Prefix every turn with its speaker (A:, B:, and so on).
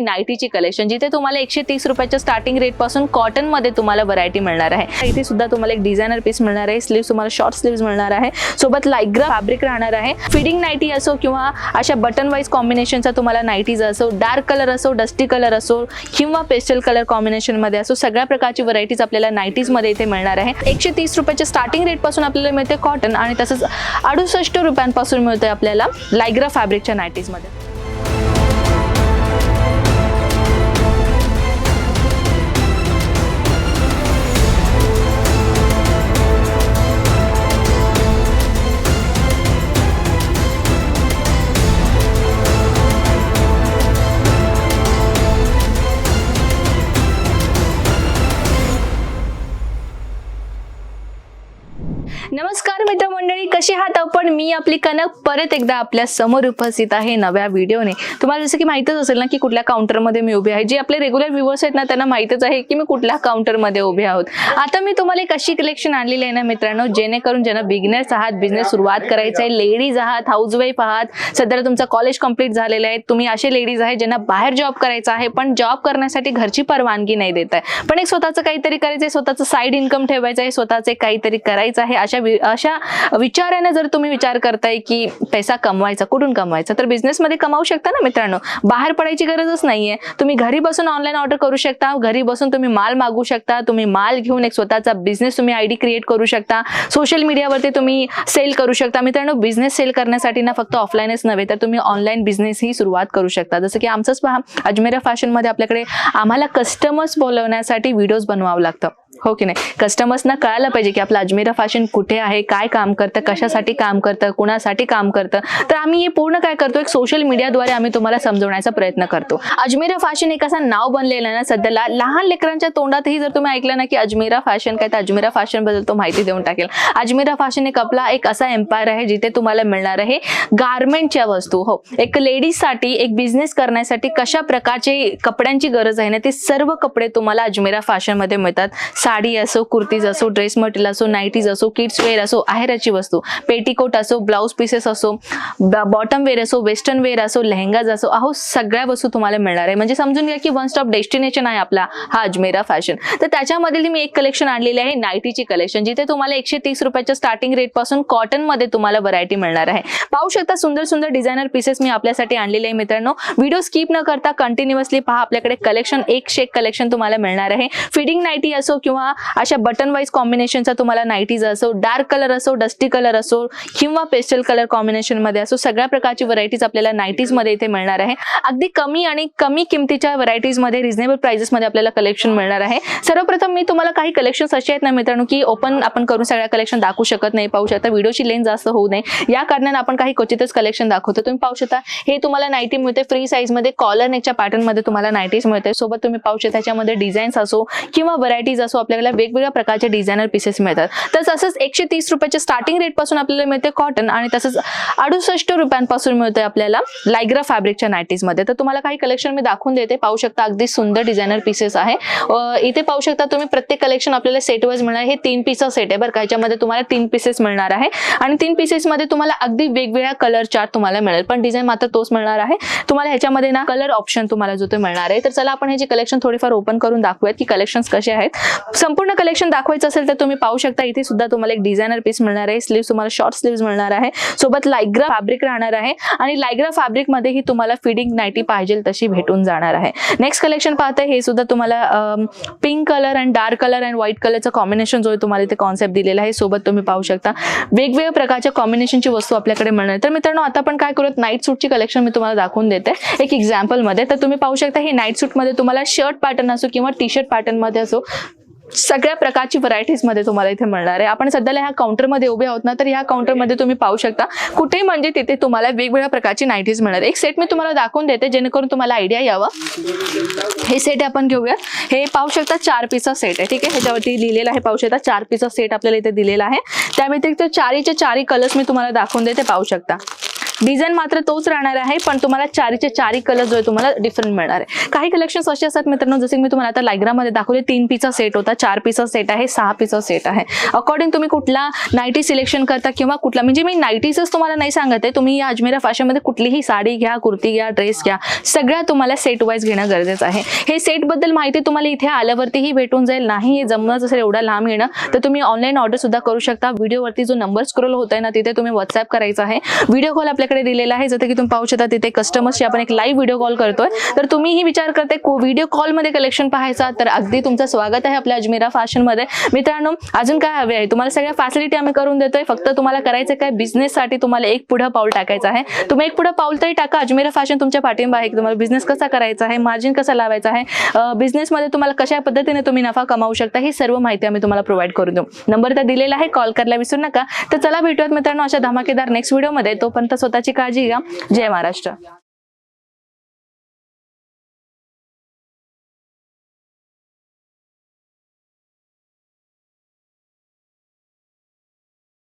A: नाईटीची collection जिथे तुम्हाला एकशे तीस रुपयाच्या स्टार्टिंग रेटपासून कॉटनमध्ये तुम्हाला व्हरायटी मिळणार आहे. इथे सुद्धा तुम्हाला एक डिझायनर पीस मिळणार आहे. स्लीव्ह तुम्हाला शॉर्ट स्लीव्ह मिळणार आहे. सोबत लायग्रा फॅब्रिक राहणार आहे. फिडिंग नाईटी असो किंवा अशा बटन वाईज कॉम्बिनेशनचा तुम्हाला नाईटीज असो डार्क कलर असो डस्टी कलर असो किंवा पेस्टल कलर कॉम्बिनेशनमध्ये असो सगळ्या प्रकारची व्हरायटीज आपल्याला नाईटीजमध्ये इथे मिळणार आहे. एकशे तीस रुपयाच्या स्टार्टिंग रेटपासून आपल्याला मिळते कॉटन आणि तसंच अडुसष्ट रुपयांपासून मिळते आपल्याला लायग्रा फॅब्रिकच्या नाईटीजमध्ये. कशी आहात आपण मी आपली कनक परत एकदा आपल्यासमोर उपस्थित आहे नव्या व्हिडिओने. तुम्हाला जसं की माहितच असेल ना की कुठल्या काउंटरमध्ये मी उभी आहे. जे आपले रेग्युलर व्ह्युअर्स आहेत ना त्यांना माहितच आहे की मी कुठल्या काउंटरमध्ये उभे आहोत. आता मी तुम्हाला एक अशी कलेक्शन आणलेली आहे ना मित्रांनो जेणेकरून ज्यांना बिगिनर्स आहात बिझनेस सुरुवात करायचं आहे लेडीज आहात हाऊसवाईफ आहात सध्याला तुमचं कॉलेज कंप्लीट झालेलं आहे तुम्ही असे लेडीज आहे ज्यांना बाहेर जॉब करायचा आहे पण जॉब करण्यासाठी घरची परवानगी नाही देत आहे. पण एक स्वतःचं काहीतरी करायचं आहे स्वतःचं साईड इन्कम ठेवायचं आहे स्वतःचे काहीतरी करायचं आहे अशा अशा विचार विचाराने जर तुम्ही विचार करताय की पैसा कमवायचा कुठून कमवायचा? तर बिझनेसमध्ये कमावू शकता ना मित्रांनो. बाहेर पडायची गरजच नाहीये. तुम्ही घरी बसून ऑनलाईन ऑर्डर करू शकता. घरी बसून तुम्ही माल मागू शकता. तुम्ही माल घेऊन एक स्वतःचा बिझनेस तुम्ही आयडी क्रिएट करू शकता. सोशल मीडियावरती तुम्ही सेल करू शकता. मित्रांनो बिझनेस सेल करण्यासाठी ना फक्त ऑफलाईनच नव्हे तर तुम्ही ऑनलाईन बिझनेस ही सुरुवात करू शकता. जसं की आमचंच पहा अजमेरा फॅशनमध्ये आपल्याकडे आम्हाला कस्टमर्स बोलवण्यासाठी व्हिडिओज बनवावं लागतं. हो की नाही? कस्टमर्सना कळायला पाहिजे की आपलं अजमेरा फॅशन कुठे आहे काय काम करतं कशासाठी काम करतं कुणासाठी काम करतं. तर आम्ही हे पूर्ण काय करतो? एक सोशल मीडियाद्वारे आम्ही तुम्हाला समजवण्याचा प्रयत्न करतो. अजमेरा फॅशन एक असं नाव बनलेलं आहे ना सध्याला लहान लेकरांच्या तोंडातही जर तुम्ही ऐकलं ना की अजमेरा फॅशन काय तर अजमेरा फॅशनबद्दल तो माहिती देऊन टाकेल. अजमेरा फॅशन एक आपला एक असा एम्पायर आहे जिथे तुम्हाला मिळणार आहे गारमेंटच्या वस्तू. हो. एक लेडीजसाठी एक बिझनेस करण्यासाठी कशा प्रकारचे कपड्यांची गरज आहे ना ते सर्व कपडे तुम्हाला अजमेरा फॅशनमध्ये मिळतात. साडी असो कुर्तीज असो ड्रेस मटेरियल असो नाईटीज असो किड्स वेअर असो आहेराची वस्तू. पेटीकोट असो ब्लाऊज पीसेस असो बॉटम वेअर असो वेस्टर्न वेअर असो लेहंगाज असो अहो सगळ्या वस्तू तुम्हाला मिळणार आहे. म्हणजे समजून घ्या की वन स्टॉप डेस्टिनेशन आहे आपला हा अजमेरा फॅशन तर त्याच्यामधील मी एक कलेक्शन आणलेली आहे नाईटीची कलेक्शन जिथे तुम्हाला एकशे तीस रुपयाच्या स्टार्टिंग रेटपासून कॉटनमध्ये तुम्हाला व्हरायटी मिळणार आहे. पाहू शकता सुंदर सुंदर डिझायनर पीसेस मी आपल्यासाठी आणलेले आहे मित्रांनो. व्हिडिओ स्किप न करता कंटिन्युअसली पहा आपल्याकडे कलेक्शन एक शेक कलेक्शन तुम्हाला मिळणार आहे. फिडिंग नाईटी असो किंवा किंवा अशा बटन वाईज कॉम्बिनेशनचा तुम्हाला नाईटीज असो डार्क कलर असो डस्टी कलर असो किंवा पेस्टल कलर कॉम्बिनेशनमध्ये असो सगळ्या प्रकारची व्हरायटीज आपल्याला नाईटीजमध्ये इथे मिळणार आहे. अगदी कमी आणि कमी किमतीच्या व्हरायटीजमध्ये रिझनेबल प्राइजेस मध्ये आपल्याला कलेक्शन मिळणार आहे. सर्वप्रथम मी तुम्हाला काही कलेक्शन असे आहेत ना मित्रांनो की ओपन आपण करून सगळ्या कलेक्शन दाखवू शकत नाही पाहू शकता व्हिडिओची लेन जास्त होऊ नये. या कारणाने आपण काही क्वचितच कलेक्शन दाखवतो. तुम्ही पाहू शकता हे तुम्हाला नाईटी मिळते फ्री साईजमध्ये कॉलर नेकच्या पॅटर्नमध्ये तुम्हाला नाईटीज मिळते. सोबत तुम्ही पाहू शकता त्याच्यामध्ये डिझाईन्स असो किंवा व्हरायटीज असो आपल्याला वेगवेगळ्या प्रकारचे डिझायनर पीसेस मिळतात. तर तसंच एकशे तीस रुपयाच्या स्टार्टिंग रेटपासून आपल्याला मिळते कॉटन आणि तसंच अडुसष्ट रुपयांपासून मिळते आपल्याला लायग्रा फॅब्रिकच्या नायटीजमध्ये तर तुम्हाला काही कलेक्शन मी दाखवून देते. पाहू शकता अगदी सुंदर डिझायनर पीसेस आहे. इथे पाहू शकता तुम्ही प्रत्येक कलेक्शन आपल्याला सेट वाईज मिळणार. हे तीन पीसचा सेट आहे बरं का. याच्यामध्ये तुम्हाला तीन पीसेस मिळणार आहे. आणि तीन पीसेस मध्ये तुम्हाला अगदी वेगवेगळ्या कलर चार्ट तुम्हाला मिळेल. पण डिझाईन मात्र तोच मिळणार आहे. तुम्हाला ह्याच्यामध्ये ना कलर ऑप्शन तुम्हाला जो तो मिळणार आहे. तर चला आपण ह्याची कलेक्शन थोडीफार ओपन करून दाखवूयात की कलेक्शन कसे आहेत. संपूर्ण कलेक्शन दाखवायचं असेल तर तुम्ही पाहू शकता. इथे सुद्धा तुम्हाला एक डिझायनर पीस मिळणार आहे. स्लीव्ह तुम्हाला शॉर्ट स्लीव्ह मिळणार आहे. सोबत लायग्रा फॅब्रिक राहणार आहे. आणि लायग्रा फॅब्रिक मध्येही तुम्हाला फिडिंग नाईटी पाहिजे तशी भेटून जाणार आहे. नेक्स्ट कलेक्शन पाहते हे सुद्धा तुम्हाला pink colour and dark colour and white कलरचं कॉम्बिनेशन जो आहे तुम्हाला इथे कॉन्सेप्ट दिलेला आहे. सोबत तुम्ही पाहू शकता. वेगवेगळ्या प्रकारच्या कॉम्बिनेशनची वस्तू आपल्याकडे मिळणार. तर मित्रांनो आता आपण काय करूयात? नाईट सूटची कलेक्शन मी तुम्हाला दाखवून देते. एक एक्झाम्पलमध्ये तर तुम्ही पाहू शकता हे नाईट सूटमध्ये तुम्हाला शर्ट पॅटर्न असो किंवा टी शर्ट पॅटर्नमध्ये असो सगळ्या प्रकारची व्हरायटीजमध्ये तुम्हाला इथे मिळणार आहे. आपण सध्याला ह्या काउंटरमध्ये उभे आहोत ना तर ह्या काउंटरमध्ये तुम्ही पाहू शकता कुठे म्हणजे तिथे तुम्हाला वेगवेगळ्या प्रकारची नाईटीज मिळणार एक सेट मी तुम्हाला दाखवून देते जेणेकरून तुम्हाला आयडिया यावा. हे सेट आपण घेऊया हे पाहू शकता चार पीसचा सेट आहे ठीक आहे? ह्याच्यावरती लिहिलेलं आहे पाहू शकता चार पीसचा सेट आपल्याला इथे दिलेला आहे. त्या व्यतिरिक्त चारीचे चारी कलर्स मी तुम्हाला दाखवून देते पाहू शकता. डिझाईन मात्र तोच राहणार आहे पण तुम्हाला चारीचे चारी कलर जो आहे तुम्हाला डिफरंट मिळणार आहे. काही कलेक्शन असे असतात मित्रांनो जसे की मी तुम्हाला आता लायग्रामध्ये दाखवले तीन पीचा सेट होता चार पीचा सेट आहे सहा पीचा सेट आहे. अकॉर्डिंग तुम्ही कुठला नाईटी सिलेक्शन करता किंवा कुठला म्हणजे मी नाईटीचंच तुम्हाला नाही सांगत आहे तुम्ही या अजमेरा फॅशनमध्ये कुठलीही साडी घ्या कुर्ती घ्या ड्रेस घ्या सगळ्या तुम्हाला सेट वाईज घेणं गरजेचं आहे. हे सेटबद्दल माहिती तुम्हाला इथे आल्यावरतीही भेटून जाईल नाही हे जमणं असेल एवढा लांब येणं तर तुम्ही ऑनलाईन ऑर्डर सुद्धा करू शकता. व्हिडिओवरती जो नंबर स्क्रोल होत आहे ना तिथे तुम्ही व्हॉट्सअप करायचा आहे. व्हिडिओ कॉल आपल्याकडे दिलेला आहे. जसं की तुम्ही पाहू शकता तिथे कस्टमर्सची आपण एक लाईव्ह व्हिडिओ कॉल करतोय. तर तुम्हीही विचार करते व्हिडिओ कॉलमध्ये कलेक्शन पाहायचा. तर अगदी तुमचं स्वागत आहे आपल्या अजमेरा फॅशनमध्ये मित्रांनो अजून काय हवे आहे? तुम्हाला सगळ्या फॅसिलिटी आम्ही करून देतोय. फक्त तुम्हाला करायचं काय? बिझनेससाठी तुम्हाला एक पुढं पाऊल टाकायचं आहे. तुम्ही एक पुढं पाऊल तरी टाका. अजमेरा फॅशन तुमच्या पाठिंबा आहे. की तुम्हाला बिझनेस कसा करायचा आहे? मार्जिन कसा लावायचा आहे? बिझनेसमध्ये तुम्हाला कशा पद्धतीने तुम्ही नफा कमावू शकता? ही सर्व माहिती आम्ही तुम्हाला प्रोव्हाइड करून देऊ. नंबर तर दिलेला आहे. कॉल करायला विसरू नका. तर चला भेटूयात मित्रांनो अशा धमाकेदार नेक्स्ट व्हिडिओमध्ये तोपर्यंत स्वतः स्वतःची काळजी घ्या. जय महाराष्ट्र.